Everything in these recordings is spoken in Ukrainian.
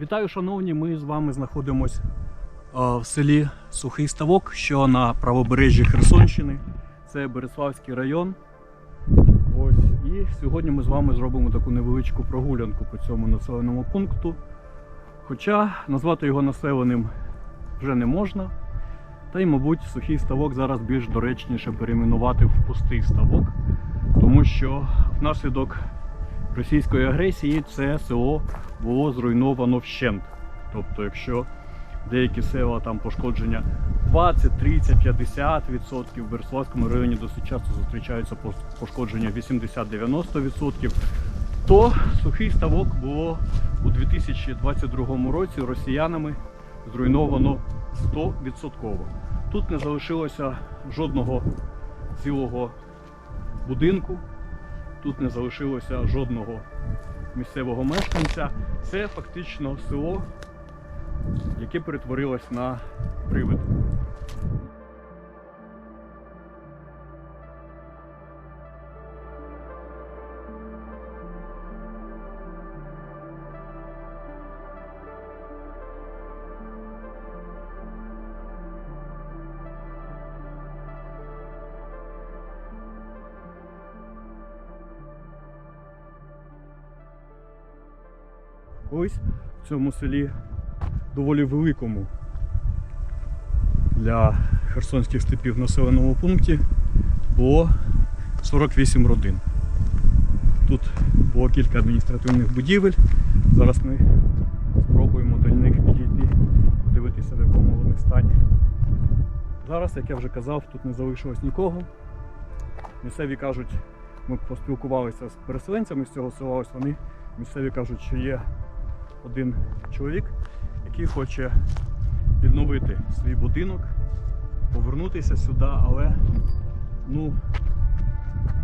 Вітаю, шановні! Ми з вами знаходимося в селі Сухий Ставок, що на правобережжі Херсонщини. Це Береславський район. Ось. І сьогодні ми з вами зробимо таку невеличку прогулянку по цьому населеному пункту. Хоча назвати його населеним вже не можна. Та й, мабуть, сухий ставок зараз більш доречніше перейменувати в пустий ставок, тому що внаслідок російської агресії це село було зруйновано вщент. Тобто, якщо деякі села там пошкодження 20, 30, 50 відсотків, в Береславському районі досить часто зустрічаються пошкодження 80-90 відсотків, то сухий ставок було у 2022 році росіянами зруйновано 100%. Тут не залишилося жодного цілого будинку, тут не залишилося жодного місцевого мешканця. Це фактично село, яке перетворилось на привид. Ось в цьому селі доволі великому для херсонських степів населеному пункті було 48 родин. Тут було кілька адміністративних будівель. Зараз ми спробуємо до них підійти, подивитися, в якому вони стані. Зараз, як я вже казав, тут не залишилось нікого. Місцеві кажуть, ми поспілкувалися з переселенцями з цього села, ось вони місцеві кажуть, що є один чоловік, який хоче відновити свій будинок, повернутися сюди, але ну,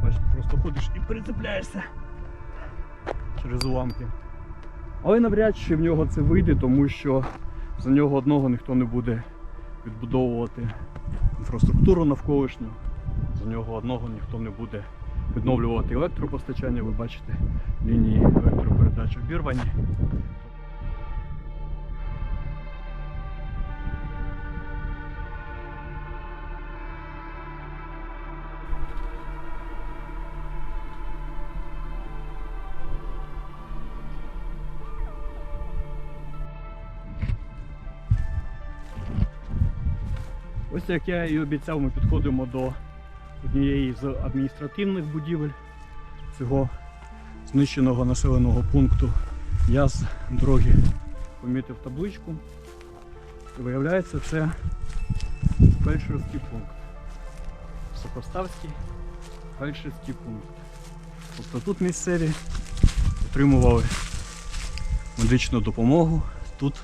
бачите, просто ходиш і перецепляєшся через уламки. Але навряд чи в нього це вийде, тому що за нього одного ніхто не буде відбудовувати інфраструктуру навколишню, за нього одного ніхто не буде відновлювати електропостачання. Ви бачите, лінії електропередач обірвані. Ось як я і обіцяв, ми підходимо до однієї з адміністративних будівель цього знищеного населеного пункту. Я з дороги помітив табличку. І виявляється, це фельдшерський пункт. Сокоставський фельдшерський пункт. Тобто тут місцеві отримували медичну допомогу. Тут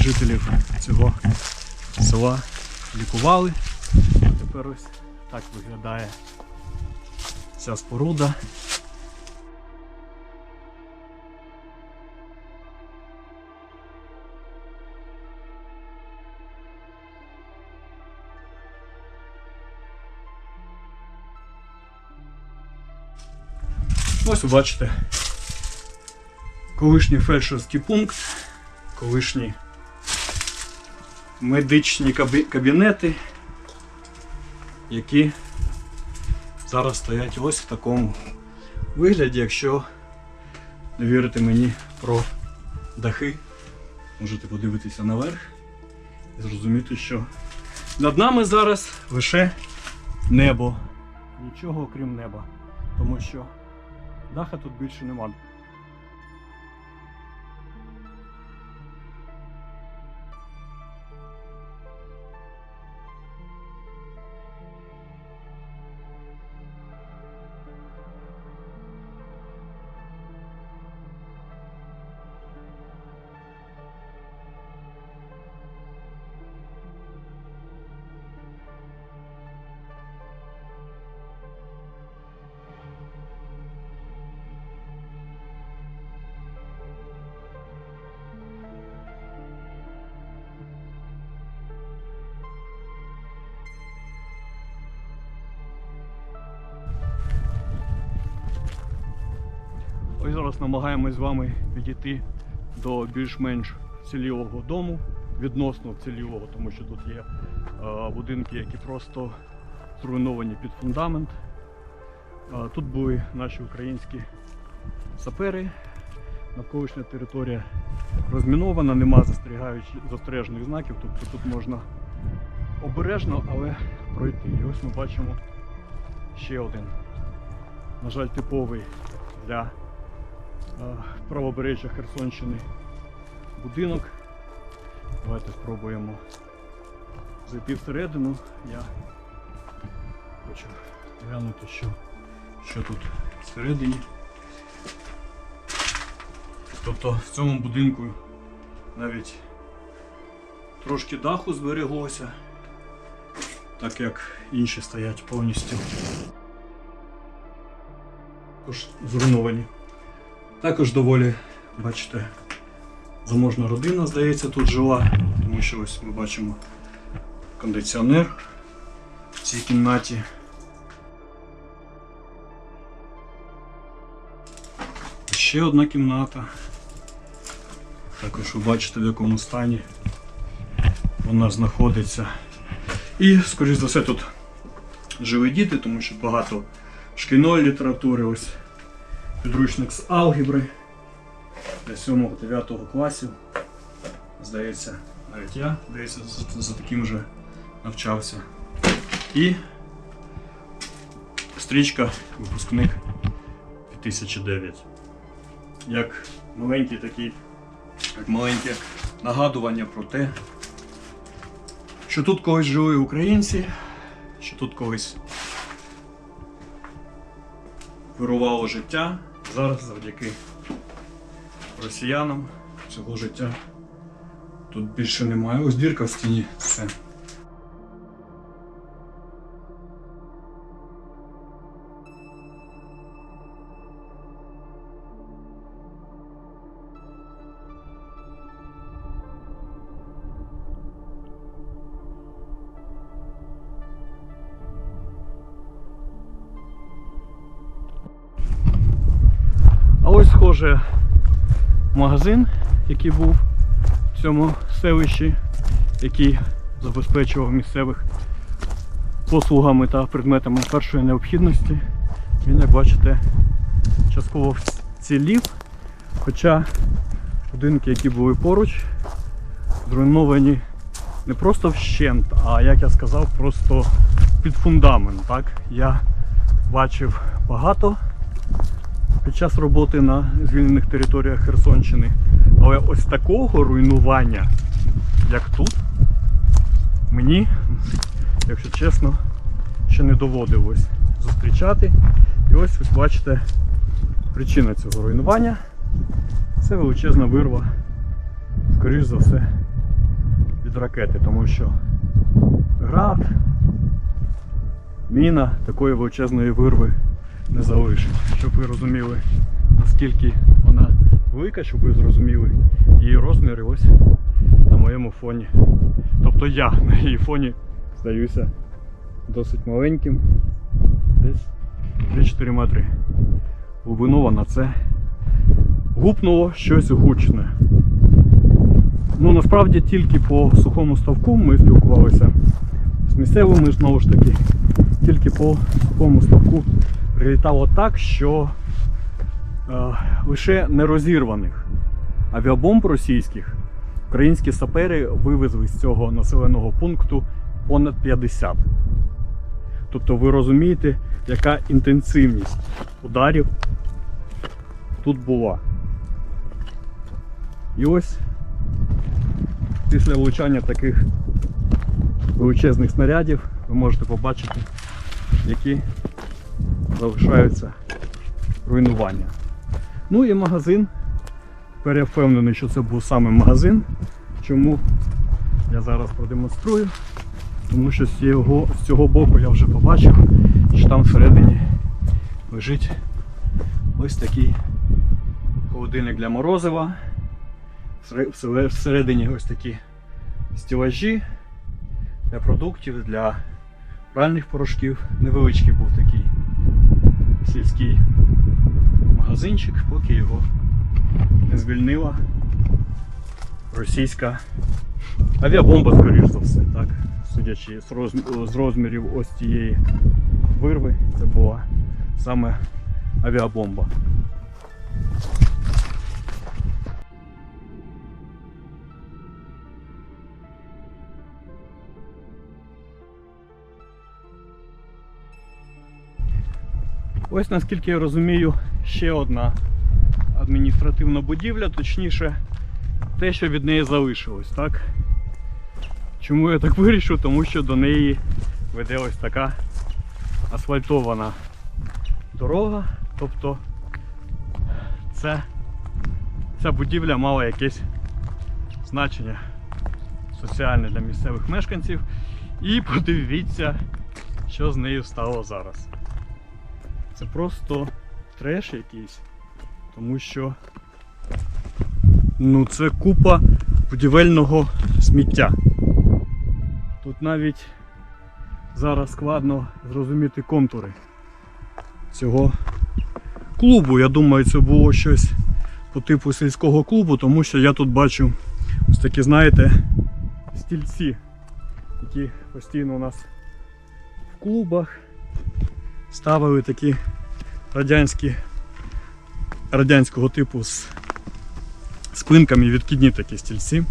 жителів цього села лікували. Тепер ось так виглядає ця споруда. Ось ви бачите. Колишній фельдшерський пункт, колишні медичні кабінети, які зараз стоять ось в такому вигляді. Якщо не вірите мені про дахи, можете подивитися наверх і зрозуміти, що над нами зараз лише небо. Нічого окрім неба. Тому що даха тут більше нема. Зараз намагаємось з вами підійти до більш-менш цілілого дому, відносно цілілого, тому що тут є е, будинки, які просто зруйновані під фундамент. Е, Тут були наші українські сапери. Навколишня територія розмінована, нема застережних знаків, тобто тут можна обережно, але пройти. І ось ми бачимо ще один, на жаль, типовий для правобережжя Херсонщини будинок. Давайте спробуємо зайти всередину. Я хочу глянути, що, що тут всередині. Тобто в цьому будинку навіть трошки даху збереглося, так як інші стоять повністю також зруйновані. Також доволі, бачите, заможна родина, здається, тут жила, тому що ось ми бачимо кондиціонер в цій кімнаті. Ще одна кімната. Також ви бачите в якому стані вона знаходиться. І, скоріш за все, тут жили діти, тому що багато шкільної літератури, ось підручник з алгебри для 7-9 класів. Здається, навіть я здається, за, таким же навчався. І стрічка випускник 2009. Як маленький такий, як маленьке нагадування про те, що тут колись жили українці, що тут колись вирувало життя. Зараз завдяки росіянам цього життя тут більше немає. Ось дірка в стіні. Все. Схоже магазин, який був в цьому селищі, який забезпечував місцевих послугами та предметами першої необхідності. Він, як бачите, частково вцілів, хоча будинки, які були поруч, зруйновані не просто вщент, а як я сказав, просто під фундамент. Так? Я бачив багато під час роботи на звільнених територіях Херсонщини. Але ось такого руйнування, як тут, мені, якщо чесно, ще не доводилось зустрічати. І ось ось бачите причина цього руйнування. Це величезна вирва, скоріш за все, від ракети, тому що град, міна такої величезної вирви не залишить. Щоб ви розуміли, наскільки вона велика, щоб ви зрозуміли її розміри ось на моєму фоні. Тобто я на її фоні здаюся досить маленьким. Десь 3-4 метри глибину, а на це гупнуло щось гучне. Ну насправді тільки по сухому ставку ми спілкувалися з місцевими знову ж таки, тільки по сухому ставку прилітало так, що е, лише нерозірваних авіабомб російських українські сапери вивезли з цього населеного пункту понад 50. Тобто ви розумієте, яка інтенсивність ударів тут була. І ось після влучання таких величезних снарядів ви можете побачити, які залишаються руйнування. Ну і магазин. Тепер я впевнений, що це був саме магазин. Чому я зараз продемонструю? Тому що з цього, з цього боку я вже побачив, що там всередині лежить ось такий холодильник для морозива. Всере- всере- Всередині ось такі стілажі для продуктів, для пральних порошків. Невеличкий був такий сільський магазинчик, поки його не звільнила російська авіабомба, скоріш за все, так? Судячи з, роз- з розмірів ось цієї вирви, це була саме авіабомба. Ось наскільки я розумію, ще одна адміністративна будівля, точніше, те, що від неї залишилось, так? Чому я так вирішив? Тому що до неї веде ось така асфальтована дорога. Тобто це, ця будівля мала якесь значення соціальне для місцевих мешканців. І подивіться, що з нею стало зараз. Це просто треш якийсь. Тому що ну, це купа будівельного сміття. Тут навіть зараз складно зрозуміти контури цього клубу. Я думаю, це було щось по типу сільського клубу, тому що я тут бачу ось такі, знаєте, стільці, які постійно у нас в клубах ставили такі радянські радянського типу з спинками відкидні такі стільці.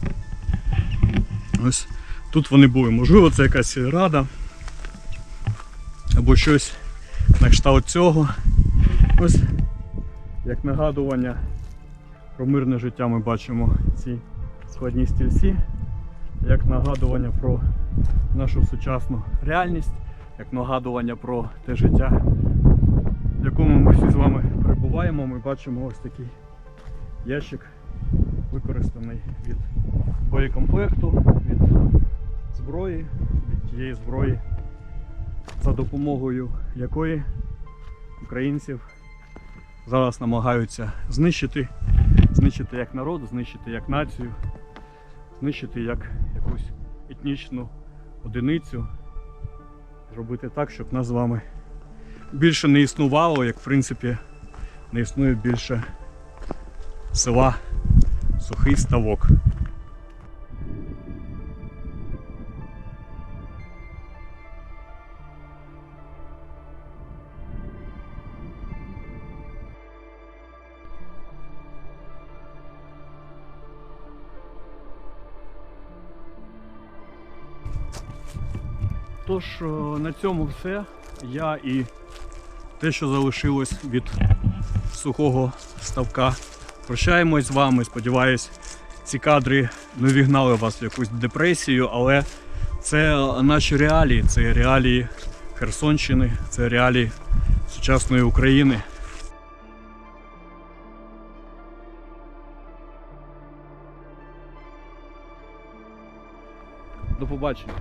Ось тут вони були. Можливо, це якась рада або щось на кшталт цього. Ось як нагадування про мирне життя ми бачимо ці складні стільці, як нагадування про нашу сучасну реальність, як нагадування про те життя, в якому ми всі з вами перебуваємо. Ми бачимо ось такий ящик, використаний від боєкомплекту, від зброї, від тієї зброї, за допомогою якої українців зараз намагаються знищити, знищити як народ, знищити як націю, знищити як якусь етнічну одиницю, зробити так, щоб нас з вами більше не існувало, як в принципі не існує більше села Сухий Ставок. Тож е, на цьому все. Я і те, що залишилось від сухого ставка. Прощаємось з вами. Сподіваюсь, ці кадри не вігнали вас в якусь депресію, але це наші реалії, це реалії Херсонщини, це реалії сучасної України. До побачення.